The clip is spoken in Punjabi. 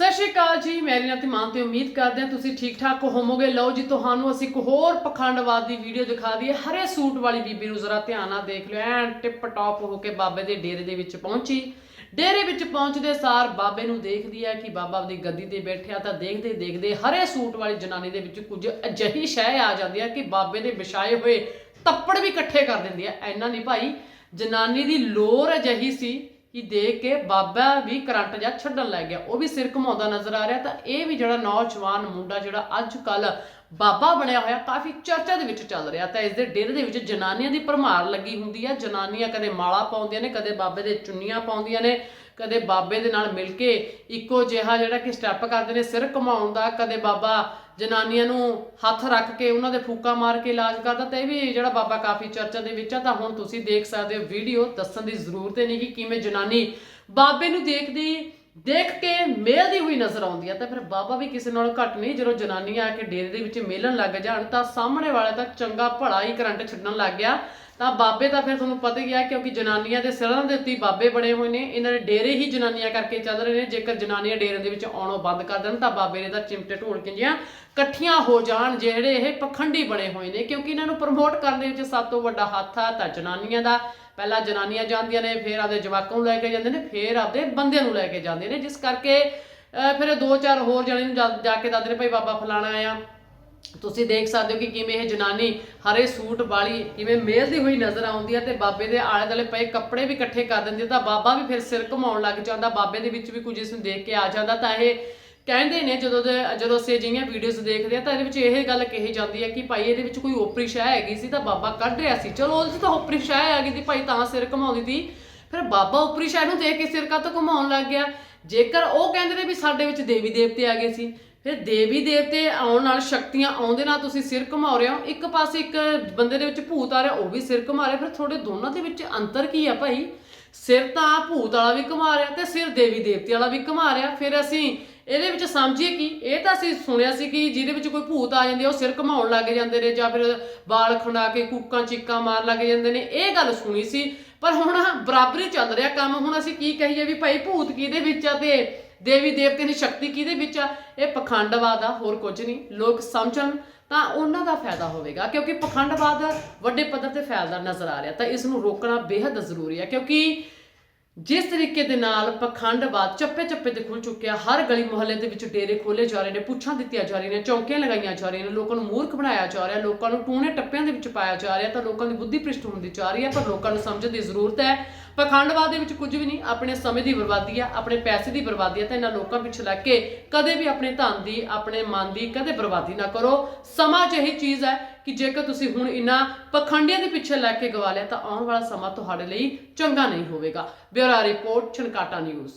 ਸਤਿ ਸ਼੍ਰੀ ਅਕਾਲ ਜੀ ਮੇਰੀ ਨਾਮ ਮਾਨ ਤੇ ਉਮੀਦ ਕਰਦੇ ਹਾਂ ਤੁਸੀਂ ਠੀਕ ਠਾਕ ਹੋਵੋਗੇ। ਲਓ ਜੀ, ਤੁਹਾਨੂੰ ਅਸੀਂ ਇੱਕ ਹੋਰ ਪਖੰਡਵਾਦ ਦੀ ਵੀਡੀਓ ਦਿਖਾ ਦਈਏ। ਹਰੇ ਸੂਟ ਵਾਲੀ ਬੀਬੀ ਨੂੰ ਜ਼ਰਾ ਧਿਆਨ ਨਾਲ ਦੇਖ ਲਿਓ। ਐਨ ਟਿਪ ਟੌਪ ਹੋ ਕੇ ਬਾਬੇ ਦੇ ਡੇਰੇ ਦੇ ਵਿੱਚ ਪਹੁੰਚੀ। ਡੇਰੇ ਵਿੱਚ ਪਹੁੰਚਦੇ ਸਾਰ ਬਾਬੇ ਨੂੰ ਦੇਖਦੀ ਹੈ ਕਿ ਬਾਬਾ ਆਪਣੀ ਗੱਦੀ ਤੇ ਬੈਠਿਆ ਤਾਂ ਦੇਖਦੇ ਦੇਖਦੇ ਹਰੇ ਸੂਟ ਵਾਲੀ ਜਨਾਨੀ ਦੇ ਵਿੱਚ ਕੁਝ ਅਜਿਹੀ ਸ਼ੈ ਆ ਜਾਂਦੀ ਹੈ ਕਿ ਬਾਬੇ ਦੇ ਵਿਛਾਏ ਹੋਏ ਤੱਪੜ ਵੀ ਇਕੱਠੇ ਕਰ ਦਿੰਦੀ ਹੈ। ਐਨਾ ਨਹੀਂ ਭਾਈ, ਜਨਾਨੀ ਦੀ ਲੋਰ ਅਜਿਹੀ ਸੀ ਕਿ ਦੇਖ ਕੇ ਬਾਬਾ ਵੀ ਕਰੰਟ ਜਾਂ ਛੱਡਣ ਲੱਗ ਗਿਆ। ਉਹ ਵੀ ਸਿਰ ਘੁਮਾਉਂਦਾ ਨਜ਼ਰ ਆ ਰਿਹਾ। ਤਾਂ ਇਹ ਵੀ ਜਿਹੜਾ ਨੌਜਵਾਨ ਮੁੰਡਾ ਜਿਹੜਾ ਅੱਜ ਕੱਲ ਬਾਬਾ ਬਣਿਆ ਹੋਇਆ, ਕਾਫੀ ਚਰਚਾ ਦੇ ਵਿੱਚ ਚੱਲ ਰਿਹਾ। ਤਾਂ ਇਸ ਦੇ ਡੇਰੇ ਦੇ ਵਿੱਚ ਜਨਾਨੀਆਂ ਦੀ ਭਰਮਾਰ ਲੱਗੀ ਹੁੰਦੀ ਹੈ ਜਨਾਨੀਆਂ ਕਦੇ ਮਾਲਾ ਪਾਉਂਦੀਆਂ ਨੇ, ਕਦੇ ਬਾਬੇ ਦੇ ਚੁੰਨੀਆਂ ਪਾਉਂਦੀਆਂ ਨੇ, ਕਦੇ ਬਾਬੇ ਦੇ ਨਾਲ ਮਿਲ ਕੇ ਇੱਕੋ ਜਿਹਾ ਜਿਹੜਾ ਕਿ ਸਟੈਪ ਕਰਦੇ ਨੇ, ਸਿਰ ਘੁਮਾਉਣ ਦਾ, ਕਦੇ ਬਾਬਾ ਜਨਾਨੀਆਂ ਨੂੰ ਹੱਥ ਰੱਖ ਕੇ ਉਹਨਾਂ ਦੇ ਫੂਕਾ ਮਾਰ ਕੇ ਇਲਾਜ ਕਰਦਾ ਤਾਂ ਇਹ ਵੀ ਜਿਹੜਾ ਬਾਬਾ ਕਾਫੀ ਚਰਚਾ ਦੇ ਵਿੱਚ ਆ, ਤਾਂ ਹੁਣ ਤੁਸੀਂ ਦੇਖ ਸਕਦੇ ਹੋ, ਵੀਡੀਓ ਦੱਸਣ ਦੀ ਜ਼ਰੂਰਤ ਹੀ ਨਹੀਂ ਕਿ ਕਿਵੇਂ ਜਨਾਨੀ ਬਾਬੇ ਨੂੰ ਦੇਖਦੀ ਦੇਖ ਕੇ ਮੇਲਦੀ ਹੋਈ ਨਜ਼ਰ ਆਉਂਦੀ ਹੈ ਤਾਂ ਫਿਰ ਬਾਬਾ ਵੀ ਕਿਸੇ ਨਾਲੋਂ ਘੱਟ ਨਹੀਂ। ਜਦੋਂ ਜਨਾਨੀਆਂ ਆ ਕੇ ਡੇਰੇ ਦੇ ਵਿੱਚ ਮੇਲਣ ਲੱਗ ਜਾਣ ਤਾਂ ਸਾਹਮਣੇ ਵਾਲੇ ਤਾਂ ਚੰਗਾ ਭਲਾ ਹੀ ਕਰੰਟ ਛੱਡਣ ਲੱਗ ਗਿਆ। ਤਾਂ ਬਾਬੇ ਤਾਂ ਫਿਰ ਤੁਹਾਨੂੰ ਪਤਾ ਹੀ ਆ ਕਿਉਂਕਿ ਜਨਾਨੀਆਂ ਦੇ ਸਿਰਾਂ ਦੇ ਉੱਤੇ ਬਾਬੇ ਬਣੇ ਹੋਏ ਨੇ। ਇਹਨਾਂ ਦੇ ਡੇਰੇ ਹੀ ਜਨਾਨੀਆਂ ਕਰਕੇ ਚੱਲ ਰਹੇ ਨੇ। ਜੇਕਰ ਜਨਾਨੀਆਂ ਡੇਰੇ ਦੇ ਵਿੱਚ ਆਉਣੋਂ ਬੰਦ ਕਰ ਦੇਣ ਤਾਂ ਬਾਬੇ ਨੇ ਤਾਂ ਚਿਮਟੇ ਢੋਲ ਕੇ ਜਿਹੀਆਂ ਇਕੱਠੀਆਂ ਹੋ ਜਾਣ, ਜਿਹੜੇ ਇਹ ਪਖੰਡੀ ਬਣੇ ਹੋਏ ਨੇ। ਕਿਉਂਕਿ ਇਹਨਾਂ ਨੂੰ ਪ੍ਰਮੋਟ ਕਰਨ ਦੇ ਵਿੱਚ ਸਭ ਤੋਂ ਵੱਡਾ ਹੱਥ ਆ ਤਾਂ ਜਨਾਨੀਆਂ ਦਾ। ਪਹਿਲਾਂ ਜਨਾਨੀਆਂ ਜਾਂਦੀਆਂ ਨੇ, ਫਿਰ ਆਪਦੇ ਜਵਾਕਾਂ ਨੂੰ ਲੈ ਕੇ ਜਾਂਦੇ ਨੇ, ਫਿਰ ਆਪਦੇ ਬੰਦਿਆਂ ਨੂੰ ਲੈ ਕੇ ਜਾਂਦੇ ਨੇ। ਜਿਸ ਕਰਕੇ ਫਿਰ ਦੋ ਚਾਰ ਹੋਰ ਜਣੇ ਨੂੰ ਜਾ- ਕੇ ਦੱਸਦੇ ਨੇ, ਭਾਈ ਬਾਬਾ ਫਲਾਣਾ ਆਇਆ ਤੁਸੀਂ ਦੇਖ ਸਕਦੇ ਹੋ ਕਿ ਕਿਵੇਂ ਇਹ ਜਨਾਨੀ ਹਰੇ ਸੂਟ ਵਾਲੀ, ਕਿਵੇਂ ਮੇਲਦੀ ਹੋਈ ਨਜ਼ਰ ਆਉਂਦੀ ਹੈ ਤੇ ਬਾਬੇ ਦੇ ਆਲੇ ਦੁਆਲੇ ਪਏ ਕੱਪੜੇ ਵੀ ਇਕੱਠੇ ਕਰ ਦਿੰਦੀ ਤਾਂ ਬਾਬਾ ਵੀ ਫਿਰ ਸਿਰ ਘੁਮਾਉਣ ਲੱਗ ਜਾਂਦਾ, ਬਾਬੇ ਦੇ ਵਿੱਚ ਵੀ ਕੁਝ ਇਸ ਨੂੰ ਦੇਖ ਕੇ ਆ ਜਾਂਦਾ। ਤਾਂ ਇਹ ਕਹਿੰਦੇ ਨੇ ਜਦੋਂ ਦੇ ਜਦੋਂ ਅਸੀਂ ਅਜਿਹੀਆਂ ਵੀਡੀਓਜ਼ ਦੇਖਦੇ ਆ ਤਾਂ ਇਹਦੇ ਵਿੱਚ ਇਹ ਗੱਲ ਕਹੀ ਜਾਂਦੀ ਹੈ ਕਿ ਭਾਈ ਇਹਦੇ ਵਿੱਚ ਕੋਈ ਓਪਰੀ ਸ਼ੈ ਹੈਗੀ ਸੀ ਤਾਂ ਬਾਬਾ ਕੱਢ ਰਿਹਾ ਸੀ। ਚਲੋ ਉਹਦੇ 'ਚ ਤਾਂ ਓਪਰੀ ਸ਼ੈ ਹੈਗੀ ਦੀ ਭਾਈ ਤਾਂ ਸਿਰ ਘੁਮਾਉਂਦੀ ਸੀ। ਫਿਰ ਬਾਬਾ ਓਪਰੀ ਸ਼ੈ ਨੂੰ ਦੇਖ ਕੇ ਸਿਰ ਕਾਹਤੋਂ ਘੁਮਾਉਣ ਲੱਗ ਗਿਆ? ਜੇਕਰ ਉਹ ਕਹਿੰਦੇ ਨੇ ਵੀ ਸਾਡੇ ਵਿੱਚ ਦੇਵੀ ਦੇਵਤੇ ਆ ਗਏ ਸੀ, ਫਿਰ ਦੇਵੀ ਦੇਵਤੇ ਆਉਣ ਨਾਲ ਸ਼ਕਤੀਆਂ ਆਉਂਦੇ ਨਾਲ ਤੁਸੀਂ ਸਿਰ ਘੁਮਾ ਰਹੇ ਹੋ। ਇੱਕ ਪਾਸੇ ਇੱਕ ਬੰਦੇ ਦੇ ਵਿੱਚ ਭੂਤ ਆ ਰਿਹਾ, ਉਹ ਵੀ ਸਿਰ ਘੁਮਾ ਰਿਹਾ। ਫਿਰ ਤੁਹਾਡੇ ਦੋਨਾਂ ਦੇ ਵਿੱਚ ਅੰਤਰ ਕੀ ਆ ਭਾਈ? ਸਿਰ ਤਾਂ ਭੂਤ ਵਾਲਾ ਵੀ ਘੁਮਾ ਰਿਹਾ ਤੇ ਸਿਰ ਦੇਵੀ ਦੇਵਤੇ ਵਾਲਾ ਵੀ ਘੁਮਾ ਰਿਹਾ। ਫਿਰ ਅਸੀਂ ਇਹਦੇ ਵਿੱਚ ਸਮਝੀਏ ਕਿ ਇਹ ਤਾਂ ਅਸੀਂ ਸੁਣਿਆ ਸੀ ਕਿ ਜਿਹਦੇ ਵਿੱਚ ਕੋਈ ਭੂਤ ਆ ਜਾਂਦੇ ਉਹ ਸਿਰ ਘੁਮਾਉਣ ਲੱਗ ਜਾਂਦੇ ਨੇ ਜਾਂ ਫਿਰ ਵਾਲ ਖੰਡਾ ਕੇ ਕੂਕਾਂ, ਚੀਕਾਂ ਮਾਰਨ ਲੱਗ ਜਾਂਦੇ ਨੇ। ਇਹ ਗੱਲ ਸੁਣੀ ਸੀ। ਪਰ ਹੁਣ ਬਰਾਬਰੀ ਚੱਲ ਰਿਹਾ ਕੰਮ। ਹੁਣ ਅਸੀਂ ਕੀ ਕਹੀਏ ਵੀ ਭਾਈ ਭੂਤ ਕਿਹਦੇ ਵਿੱਚ ਆ ਤੇ ਦੇਵੀ ਦੇਵਤੇ ਦੀ ਸ਼ਕਤੀ ਕਿਹਦੇ ਵਿੱਚ ਆ? ਇਹ ਪਖੰਡਵਾਦ ਆ, ਹੋਰ ਕੁਝ ਨਹੀਂ। ਲੋਕ ਸਮਝਣ ਤਾਂ ਉਹਨਾਂ ਦਾ ਫਾਇਦਾ ਹੋਵੇਗਾ। ਕਿਉਂਕਿ ਪਖੰਡਵਾਦ ਵੱਡੇ ਪੱਧਰ ਤੇ ਫੈਲਦਾ ਨਜ਼ਰ ਆ ਰਿਹਾ। ਤਾਂ ਇਸ ਨੂੰ ਰੋਕਣਾ ਬੇहद ਜ਼ਰੂਰੀ ਹੈ ਕਿਉਂਕਿ ਜਿਸ ਤਰੀਕੇ ਦੇ ਨਾਲ ਪਖੰਡਵਾਦ ਚੱਪੇ ਚੱਪੇ ਤੇ ਖੁੱਲ ਚੁੱਕਿਆ, ਹਰ ਗਲੀ ਮੁਹੱਲੇ ਦੇ ਵਿੱਚ ਡੇਰੇ ਖੋਲੇ ਜਾ ਰਹੇ ਨੇ, ਪੁੱਛਾਂ ਦਿੱਤੀਆਂ ਜਾ ਰਹੀਆਂ ਨੇ, ਚੌਂਕੀਆਂ ਲਗਾਈਆਂ ਜਾ ਰਹੀਆਂ ਨੇ, ਲੋਕਾਂ ਨੂੰ ਮੂਰਖ ਬਣਾਇਆ ਜਾ ਰਿਹਾ, ਲੋਕਾਂ ਨੂੰ ਟੂਣੇ ਟੱਪਿਆਂ ਦੇ ਵਿੱਚ ਪਾਇਆ ਜਾ ਰਿਹਾ, ਤਾਂ ਲੋਕਾਂ ਦੀ ਬੁੱਧੀ ਭ੍ਰਿਸ਼ਟ ਹੁੰਦੀ ਜਾ ਰਹੀ ਹੈ, ਪਰ ਲੋਕਾਂ ਨੂੰ ਸਮਝਣ ਦੀ ਜ਼ਰੂਰਤ ਹੈ। ਪਖੰਡਵਾਦ ਦੇ ਵਿੱਚ ਕੁਝ ਵੀ ਨਹੀਂ, ਆਪਣੇ ਸਮੇਂ ਦੀ ਬਰਬਾਦੀ ਹੈ, ਆਪਣੇ ਪੈਸੇ ਦੀ ਬਰਬਾਦੀ ਹੈ, ਤਾਂ ਇਹਨਾਂ ਲੋਕਾਂ ਪਿੱਛੇ ਲੱਗ ਕੇ ਕਦੇ ਵੀ ਆਪਣੇ ਧਨ ਦੀ, ਆਪਣੇ ਮਨ ਦੀ ਕਦੇ ਬਰਬਾਦੀ ਨਾ ਕਰੋ। ਸਮਾਂ ਜਿਹੀ ਚੀਜ਼ ਹੈ ਕਿ ਜੇਕਰ ਤੁਸੀਂ ਹੁਣ ਇਹਨਾਂ ਪਖੰਡੀਆਂ ਦੇ ਪਿੱਛੇ ਲੱਗ ਕੇ ਗਵਾ ਲਿਆ ਤਾਂ ਆਉਣ ਵਾਲਾ ਸਮਾਂ ਤੁਹਾਡੇ ਲਈ ਚੰਗਾ ਨਹੀਂ ਹੋਵੇਗਾ। Bureau report, Chhankata news.